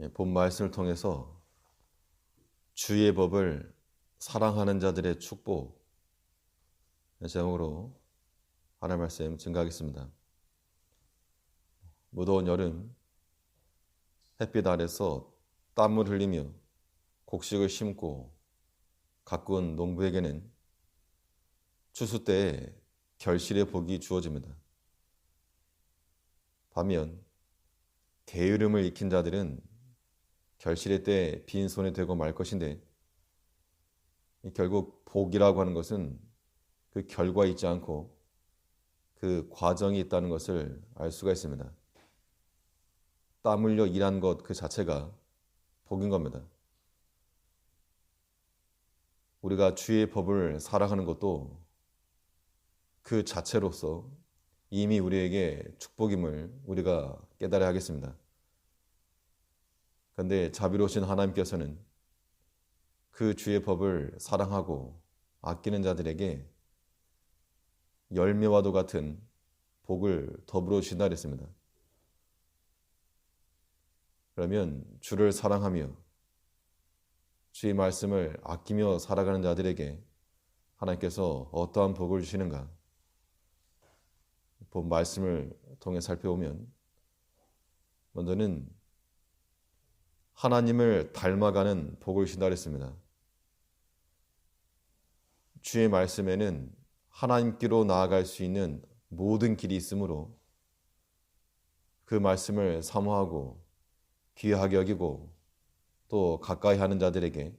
예, 본 말씀을 통해서 주의 법을 사랑하는 자들의 축복 제목으로 하나님 말씀 증가하겠습니다. 무더운 여름 햇빛 아래서 땀을 흘리며 곡식을 심고 가꾼 농부에게는 추수 때에 결실의 복이 주어집니다. 반면 게으름을 익힌 자들은 결실의 때 빈손이 되고 말 것인데 결국 복이라고 하는 것은 그 결과에 있지 않고 그 과정이 있다는 것을 알 수가 있습니다. 땀 흘려 일한 것 그 자체가 복인 겁니다. 우리가 주의 법을 살아가는 것도 그 자체로서 이미 우리에게 축복임을 우리가 깨달아야 하겠습니다. 그런데 자비로우신 하나님께서는 그 주의 법을 사랑하고 아끼는 자들에게 열매와도 같은 복을 더불어 주신다 그랬습니다. 그러면 주를 사랑하며 주의 말씀을 아끼며 살아가는 자들에게 하나님께서 어떠한 복을 주시는가? 본 말씀을 통해 살펴보면 먼저는 하나님을 닮아가는 복을 주신다 그랬습니다. 주의 말씀에는 하나님께로 나아갈 수 있는 모든 길이 있으므로 그 말씀을 사모하고 귀하게 여기고 또 가까이 하는 자들에게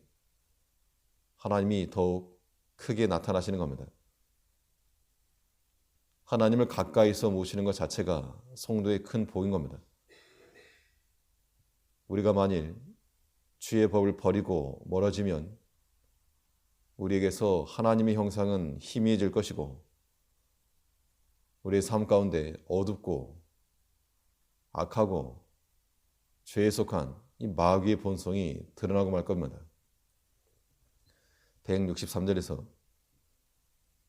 하나님이 더욱 크게 나타나시는 겁니다. 하나님을 가까이서 모시는 것 자체가 성도의 큰 복인 겁니다. 우리가 만일 주의 법을 버리고 멀어지면 우리에게서 하나님의 형상은 희미해질 것이고 우리의 삶 가운데 어둡고 악하고 죄에 속한 이 마귀의 본성이 드러나고 말 겁니다. 163절에서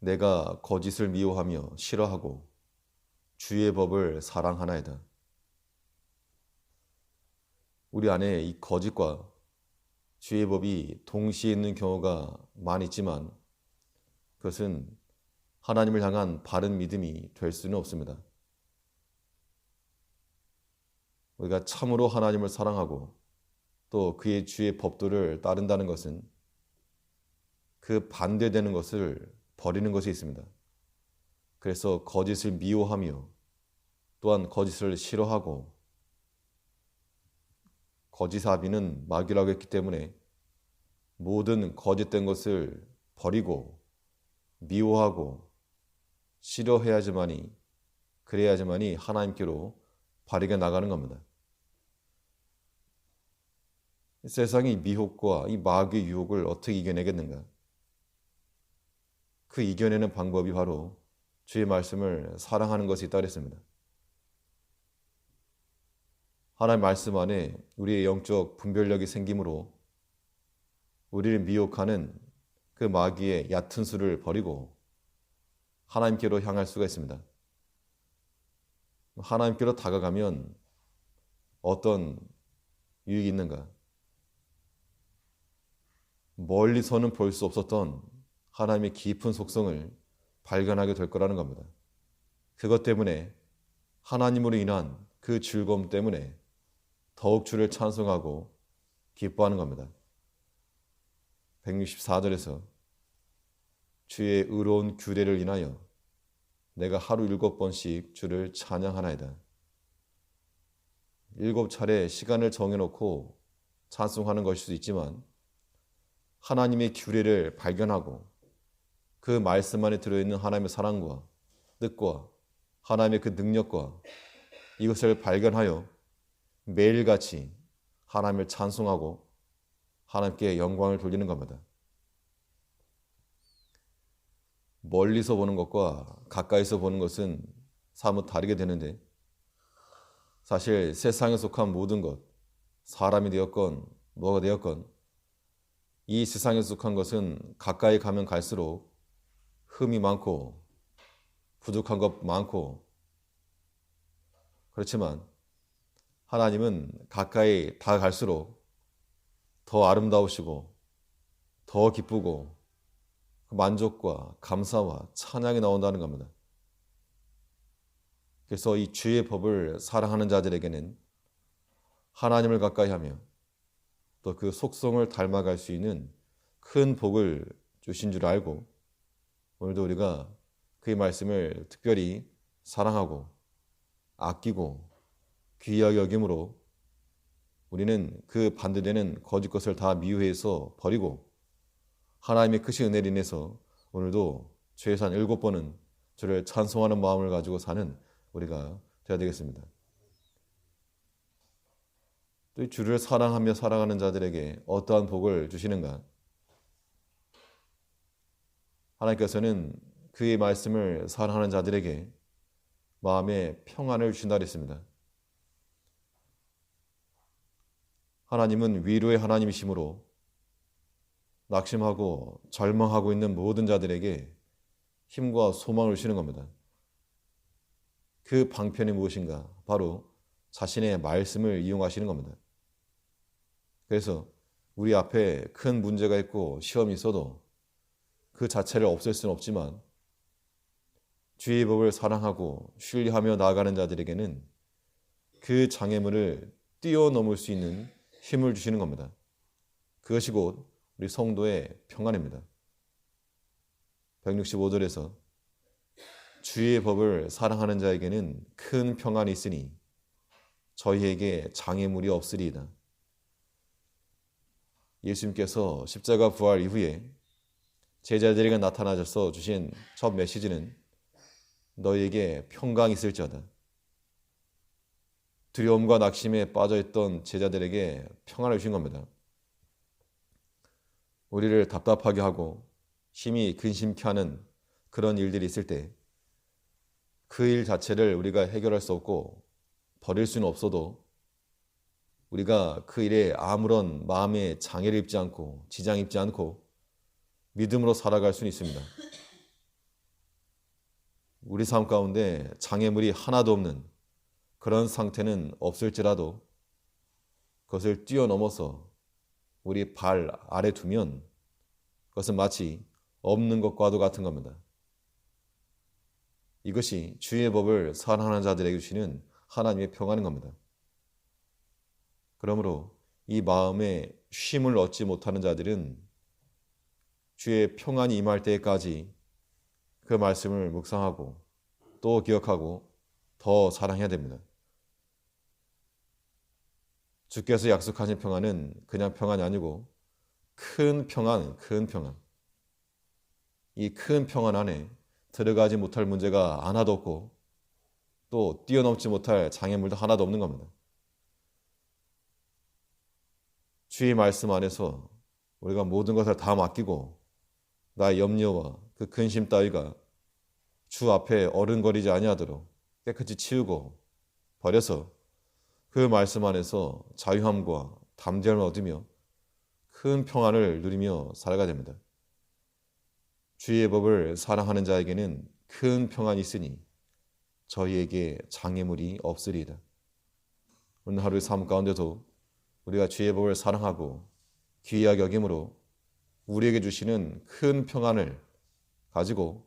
내가 거짓을 미워하며 싫어하고 주의 법을 사랑하나이다. 우리 안에 이 거짓과 주의 법이 동시에 있는 경우가 많이 있지만 그것은 하나님을 향한 바른 믿음이 될 수는 없습니다. 우리가 참으로 하나님을 사랑하고 또 그의 주의 법도를 따른다는 것은 그 반대되는 것을 버리는 것이 있습니다. 그래서 거짓을 미워하며 또한 거짓을 싫어하고 거짓아비는 마귀라고 했기 때문에 모든 거짓된 것을 버리고 미워하고 싫어해야지만이 그래야지만이 하나님께로 바르게 나가는 겁니다. 세상의 미혹과 이 마귀의 유혹을 어떻게 이겨내겠는가? 그 이겨내는 방법이 바로 주의 말씀을 사랑하는 것이 그랬습니다. 하나님 말씀 안에 우리의 영적 분별력이 생기므로 우리를 미혹하는 그 마귀의 얕은 수를 버리고 하나님께로 향할 수가 있습니다. 하나님께로 다가가면 어떤 유익이 있는가? 멀리서는 볼 수 없었던 하나님의 깊은 속성을 발견하게 될 거라는 겁니다. 그것 때문에 하나님으로 인한 그 즐거움 때문에 더욱 주를 찬송하고 기뻐하는 겁니다. 164절에서 주의 의로운 규례를 인하여 내가 하루 일곱 번씩 주를 찬양하나이다. 일곱 차례 시간을 정해놓고 찬송하는 것일 수도 있지만 하나님의 규례를 발견하고 그 말씀 안에 들어있는 하나님의 사랑과 뜻과 하나님의 그 능력과 이것을 발견하여 매일같이 하나님을 찬송하고 하나님께 영광을 돌리는 겁니다. 멀리서 보는 것과 가까이서 보는 것은 사뭇 다르게 되는데 사실 세상에 속한 모든 것, 사람이 되었건 뭐가 되었건 이 세상에 속한 것은 가까이 가면 갈수록 흠이 많고 부족한 것 많고 그렇지만 하나님은 가까이 다갈수록 더 아름다우시고 더 기쁘고 그 만족과 감사와 찬양이 나온다는 겁니다. 그래서 이 주의 법을 사랑하는 자들에게는 하나님을 가까이 하며 또 그 속성을 닮아갈 수 있는 큰 복을 주신 줄 알고 오늘도 우리가 그의 말씀을 특별히 사랑하고 아끼고 귀하게 여김으로 우리는 그 반대되는 거짓 것을 다 미워해서 버리고 하나님의 크신 은혜를 인해서 오늘도 최소한 일곱 번은 저를 찬송하는 마음을 가지고 사는 우리가 되어야 되겠습니다. 또 주를 사랑하며 사랑하는 자들에게 어떠한 복을 주시는가? 하나님께서는 그의 말씀을 사랑하는 자들에게 마음의 평안을 주신다 그랬습니다. 하나님은 위로의 하나님이시므로 낙심하고 절망하고 있는 모든 자들에게 힘과 소망을 주시는 겁니다. 그 방편이 무엇인가? 바로 자신의 말씀을 이용하시는 겁니다. 그래서 우리 앞에 큰 문제가 있고 시험이 있어도 그 자체를 없앨 수는 없지만 주의 법을 사랑하고 신뢰하며 나아가는 자들에게는 그 장애물을 뛰어넘을 수 있는 힘을 주시는 겁니다. 그것이 곧 우리 성도의 평안입니다. 165절에서 주의 법을 사랑하는 자에게는 큰 평안이 있으니 저희에게 장애물이 없으리이다. 예수님께서 십자가 부활 이후에 제자들에게 나타나셔서 주신 첫 메시지는 너희에게 평강이 있을지어다. 두려움과 낙심에 빠져있던 제자들에게 평안을 주신 겁니다. 우리를 답답하게 하고 심히 근심케 하는 그런 일들이 있을 때 그 일 자체를 우리가 해결할 수 없고 버릴 수는 없어도 우리가 그 일에 아무런 마음의 장애를 입지 않고 지장 입지 않고 믿음으로 살아갈 수는 있습니다. 우리 삶 가운데 장애물이 하나도 없는 그런 상태는 없을지라도 그것을 뛰어넘어서 우리 발 아래 두면 그것은 마치 없는 것과도 같은 겁니다. 이것이 주의 법을 사랑하는 자들에게 주시는 하나님의 평안인 겁니다. 그러므로 이 마음에 쉼을 얻지 못하는 자들은 주의 평안이 임할 때까지 그 말씀을 묵상하고 또 기억하고 더 사랑해야 됩니다. 주께서 약속하신 평안은 그냥 평안이 아니고 큰 평안, 큰 평안. 이 큰 평안 안에 들어가지 못할 문제가 하나도 없고 또 뛰어넘지 못할 장애물도 하나도 없는 겁니다. 주의 말씀 안에서 우리가 모든 것을 다 맡기고 나의 염려와 그 근심 따위가 주 앞에 어른거리지 아니하도록 깨끗이 치우고 버려서 그 말씀 안에서 자유함과 담대함을 얻으며 큰 평안을 누리며 살아가야 됩니다. 주의 법을 사랑하는 자에게는 큰 평안이 있으니 저희에게 장애물이 없으리이다. 오늘 하루의 삶 가운데도 우리가 주의 법을 사랑하고 귀하게 여김으로 우리에게 주시는 큰 평안을 가지고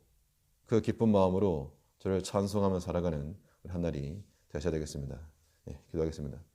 그 기쁜 마음으로 저를 찬송하며 살아가는 한 날이 되셔야 되겠습니다. 예, 기도하겠습니다.